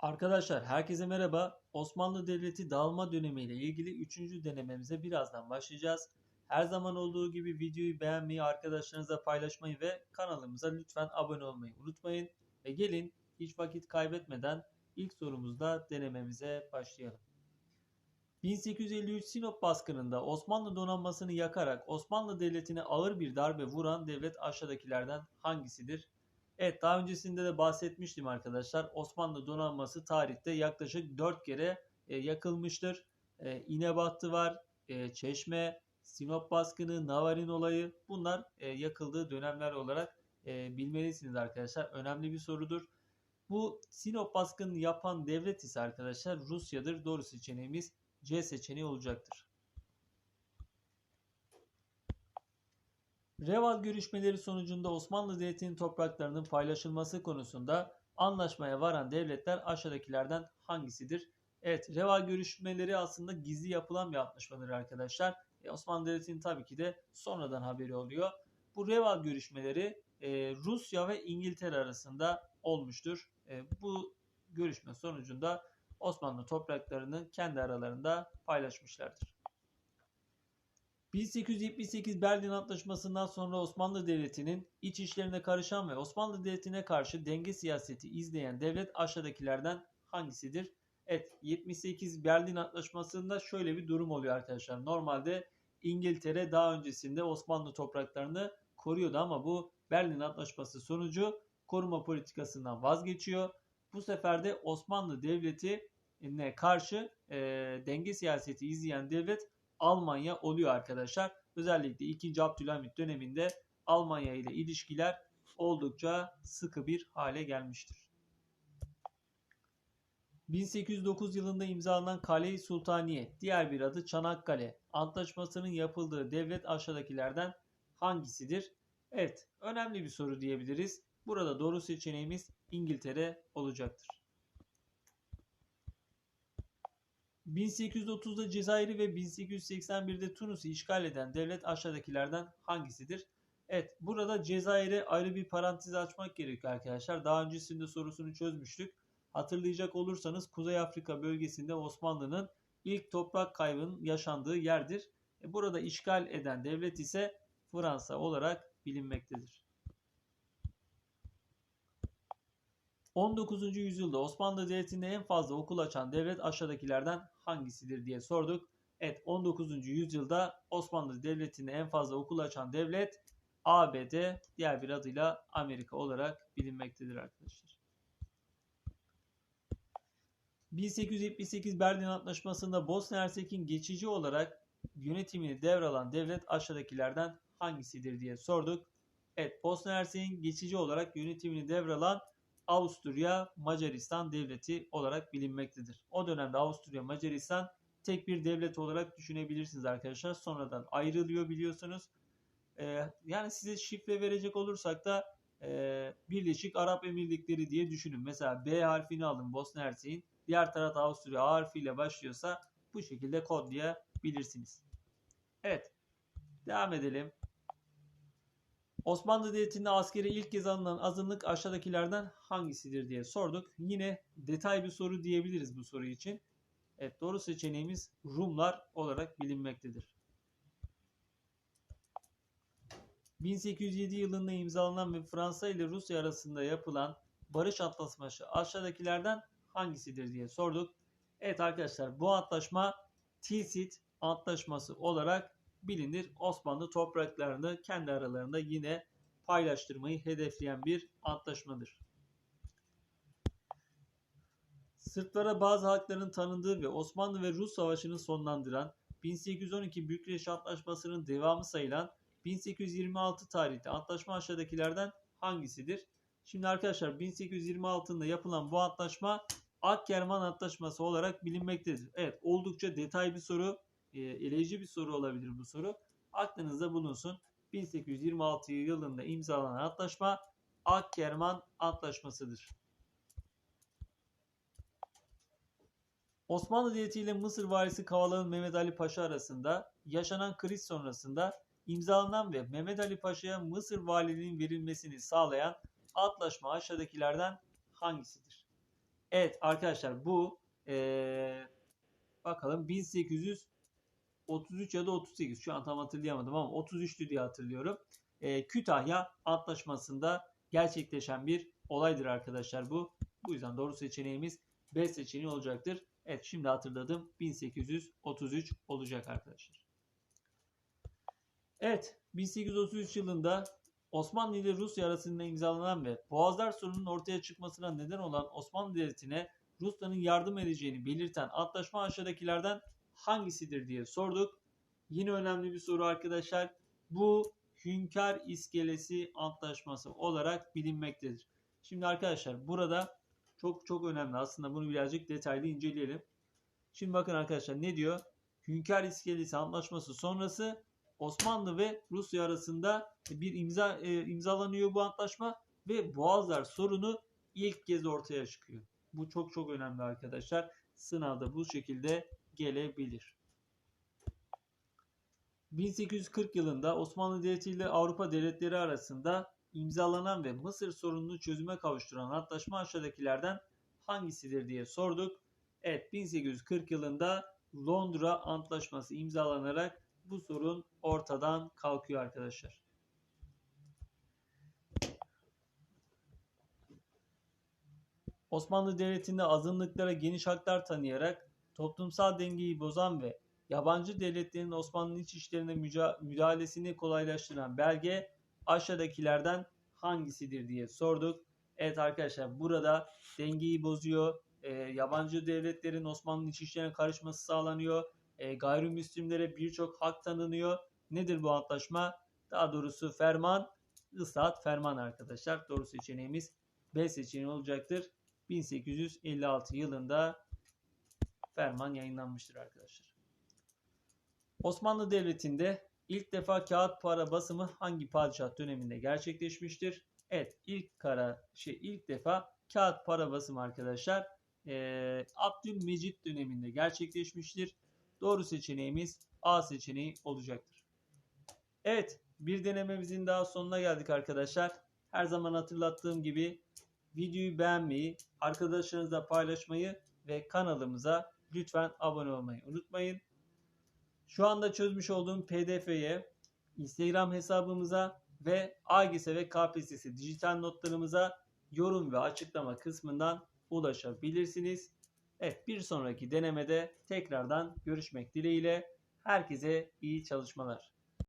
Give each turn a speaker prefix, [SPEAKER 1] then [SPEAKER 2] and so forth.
[SPEAKER 1] Arkadaşlar herkese merhaba. Osmanlı Devleti dağılma dönemiyle ilgili 3. denememize birazdan başlayacağız. Her zaman olduğu gibi videoyu beğenmeyi, arkadaşlarınızla paylaşmayı ve kanalımıza lütfen abone olmayı unutmayın. Ve gelin hiç vakit kaybetmeden ilk sorumuzda denememize başlayalım. 1853 Sinop baskınında Osmanlı donanmasını yakarak Osmanlı Devleti'ne ağır bir darbe vuran devlet aşağıdakilerden hangisidir? Evet daha öncesinde de bahsetmiştim arkadaşlar. Osmanlı donanması tarihte yaklaşık 4 kere e, yakılmıştır. E, İnebahtı var, e, Çeşme, Sinop baskını, Navarin olayı bunlar e, yakıldığı dönemler olarak e, bilmelisiniz arkadaşlar. Önemli bir sorudur. Bu Sinop baskını yapan devlet ise arkadaşlar Rusya'dır. Doğru seçeneğimiz C seçeneği olacaktır. Reval görüşmeleri sonucunda Osmanlı Devleti'nin topraklarının paylaşılması konusunda anlaşmaya varan devletler aşağıdakilerden hangisidir? Evet, Reval görüşmeleri aslında gizli yapılan bir antlaşmadır arkadaşlar. E, Osmanlı Devleti'nin tabii ki de sonradan haberi oluyor. Bu Reval görüşmeleri e, Rusya ve İngiltere arasında olmuştur. E, bu görüşme sonucunda Osmanlı topraklarını kendi aralarında paylaşmışlardır. 1878 Berlin Antlaşması'ndan sonra Osmanlı Devleti'nin iç işlerine karışan ve Osmanlı Devleti'ne karşı denge siyaseti izleyen devlet aşağıdakilerden hangisidir? Evet 78 Berlin Antlaşması'nda şöyle bir durum oluyor arkadaşlar. Normalde İngiltere daha öncesinde Osmanlı topraklarını koruyordu ama bu Berlin Antlaşması sonucu koruma politikasından vazgeçiyor. Bu sefer de Osmanlı Devleti'ne karşı e, denge siyaseti izleyen devlet Almanya oluyor arkadaşlar. Özellikle 2. Abdülhamit döneminde Almanya ile ilişkiler oldukça sıkı bir hale gelmiştir. 1809 yılında imzalanan Kale-i Sultaniye, diğer bir adı Çanakkale Antlaşması'nın yapıldığı devlet aşağıdakilerden hangisidir? Evet, önemli bir soru diyebiliriz. Burada doğru seçeneğimiz İngiltere olacaktır. 1830'da Cezayir'i ve 1881'de Tunus'u işgal eden devlet aşağıdakilerden hangisidir? Evet burada Cezayir'e ayrı bir parantez açmak gerekiyor arkadaşlar. Daha öncesinde sorusunu çözmüştük. Hatırlayacak olursanız Kuzey Afrika bölgesinde Osmanlı'nın ilk toprak kaybının yaşandığı yerdir. E, burada işgal eden devlet ise Fransa olarak bilinmektedir. 19. yüzyılda Osmanlı Devleti'nde en fazla okul açan devlet aşağıdakilerden hangisidir diye sorduk. Evet 19. yüzyılda Osmanlı Devleti'nde en fazla okul açan devlet ABD diğer bir adıyla Amerika olarak bilinmektedir arkadaşlar. 1878 Berlin Antlaşması'nda Bosna Hersek'in geçici olarak yönetimini devralan devlet aşağıdakilerden hangisidir diye sorduk. Evet Bosna Hersek'in geçici olarak yönetimini devralan Avusturya Macaristan devleti olarak bilinmektedir. O dönemde Avusturya Macaristan tek bir devlet olarak düşünebilirsiniz arkadaşlar. Sonradan ayrılıyor biliyorsunuz. Ee, yani size şifre verecek olursak da e, Birleşik Arap Emirlikleri diye düşünün. Mesela B harfini alın Bosna Hersek'in. Diğer taraf Avusturya A harfiyle başlıyorsa bu şekilde kodlayabilirsiniz. Evet. Devam edelim. Osmanlı Devleti'nde askeri ilk kez alınan azınlık aşağıdakilerden hangisidir diye sorduk. Yine detay bir soru diyebiliriz bu soru için. Evet doğru seçeneğimiz Rumlar olarak bilinmektedir. 1807 yılında imzalanan ve Fransa ile Rusya arasında yapılan barış antlaşması aşağıdakilerden hangisidir diye sorduk. Evet arkadaşlar bu antlaşma Tilsit antlaşması olarak bilinir. Osmanlı topraklarını kendi aralarında yine paylaştırmayı hedefleyen bir antlaşmadır. Sırplara bazı hakların tanındığı ve Osmanlı ve Rus Savaşı'nı sonlandıran 1812 Bükreş Antlaşması'nın devamı sayılan 1826 tarihli antlaşma aşağıdakilerden hangisidir? Şimdi arkadaşlar 1826'da yapılan bu antlaşma Akkerman Antlaşması olarak bilinmektedir. Evet oldukça detay bir soru eleyici bir soru olabilir bu soru. Aklınızda bulunsun. 1826 yılında imzalanan antlaşma Akkerman Antlaşması'dır. Osmanlı Devleti ile Mısır valisi Kavalı'nın Mehmet Ali Paşa arasında yaşanan kriz sonrasında imzalanan ve Mehmet Ali Paşa'ya Mısır valiliğinin verilmesini sağlayan antlaşma aşağıdakilerden hangisidir? Evet arkadaşlar bu ee, bakalım 1833 ya da 38 şu an tam hatırlayamadım ama 33'tü diye hatırlıyorum. Ee, Kütahya Antlaşması'nda gerçekleşen bir olaydır arkadaşlar bu. Bu yüzden doğru seçeneğimiz B seçeneği olacaktır. Evet şimdi hatırladım 1833 olacak arkadaşlar. Evet 1833 yılında Osmanlı ile Rusya arasında imzalanan ve Boğazlar sorununun ortaya çıkmasına neden olan Osmanlı Devleti'ne Rusya'nın yardım edeceğini belirten antlaşma aşağıdakilerden hangisidir diye sorduk. Yine önemli bir soru arkadaşlar. Bu Hünkar İskelesi Antlaşması olarak bilinmektedir. Şimdi arkadaşlar burada çok çok önemli. Aslında bunu birazcık detaylı inceleyelim. Şimdi bakın arkadaşlar ne diyor? Hünkar İskelesi Antlaşması sonrası Osmanlı ve Rusya arasında bir imza e, imzalanıyor bu antlaşma ve Boğazlar sorunu ilk kez ortaya çıkıyor. Bu çok çok önemli arkadaşlar. Sınavda bu şekilde gelebilir. 1840 yılında Osmanlı Devleti ile Avrupa devletleri arasında imzalanan ve Mısır sorununu çözüme kavuşturan antlaşma aşağıdakilerden hangisidir diye sorduk. Evet 1840 yılında Londra Antlaşması imzalanarak bu sorun ortadan kalkıyor arkadaşlar. Osmanlı Devleti'nde azınlıklara geniş haklar tanıyarak toplumsal dengeyi bozan ve yabancı devletlerin Osmanlı'nın iç işlerine müdahalesini kolaylaştıran belge aşağıdakilerden hangisidir diye sorduk. Evet arkadaşlar burada dengeyi bozuyor. E, yabancı devletlerin Osmanlı'nın iç işlerine karışması sağlanıyor. E, gayrimüslimlere birçok hak tanınıyor. Nedir bu antlaşma? Daha doğrusu ferman, ıslahat ferman arkadaşlar. Doğru seçeneğimiz B seçeneği olacaktır. 1856 yılında ferman yayınlanmıştır arkadaşlar. Osmanlı Devleti'nde ilk defa kağıt para basımı hangi padişah döneminde gerçekleşmiştir? Evet ilk kara şey ilk defa kağıt para basımı arkadaşlar e, Abdülmecit döneminde gerçekleşmiştir. Doğru seçeneğimiz A seçeneği olacaktır. Evet bir denememizin daha sonuna geldik arkadaşlar. Her zaman hatırlattığım gibi videoyu beğenmeyi, arkadaşlarınızla paylaşmayı ve kanalımıza lütfen abone olmayı unutmayın. Şu anda çözmüş olduğum pdf'ye Instagram hesabımıza ve AGS ve KPSS dijital notlarımıza yorum ve açıklama kısmından ulaşabilirsiniz. Evet bir sonraki denemede tekrardan görüşmek dileğiyle herkese iyi çalışmalar.